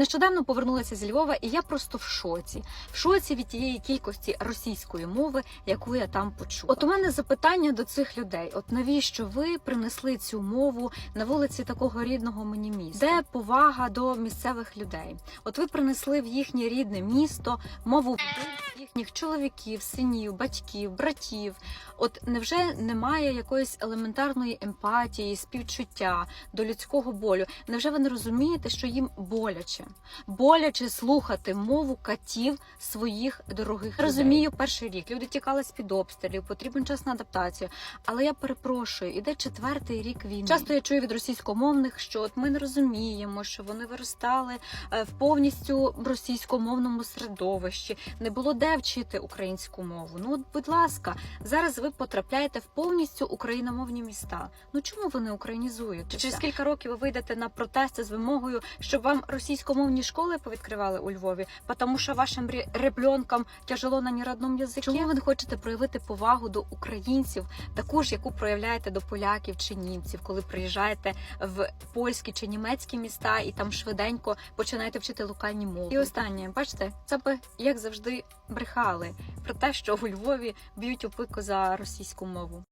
Нещодавно повернулася зі Львова, і я просто в шоці. В шоці від тієї кількості російської мови, яку я там почула. От у мене запитання до цих людей: от навіщо ви принесли цю мову на вулиці такого рідного мені міста? Де повага до місцевих людей? От ви принесли в їхнє рідне місто мову їхніх чоловіків, синів, батьків, братів. От невже немає якоїсь елементарної емпатії, співчуття до людського болю? Невже ви не розумієте, що їм боляче? Боляче слухати мову катів своїх дорогих людей. розумію перший рік. Люди тікали з під обстрілів, потрібен час на адаптацію. Але я перепрошую, іде четвертий рік війни. Часто я чую від російськомовних, що от ми не розуміємо, що вони виростали е, в повністю російськомовному середовищі. Не було де вчити українську мову. Ну от, будь ласка, зараз ви потрапляєте в повністю україномовні міста. Ну чому ви не українізуєте? Через кілька років ви вийдете на протести з вимогою, щоб вам російськомовні школи повідкривали у Львові, тому що вашим ре- ребльонкам тяжело на неродному язикі. Чому ви не хочете проявити повагу до українців, таку ж, яку проявляєте до поляків чи німців, коли приїжджаєте в польські чи німецькі міста і там швиденько починаєте вчити локальні мови. І останнє, бачите, це би як завжди брехали про те, що у Львові б'ють опику за російську мову.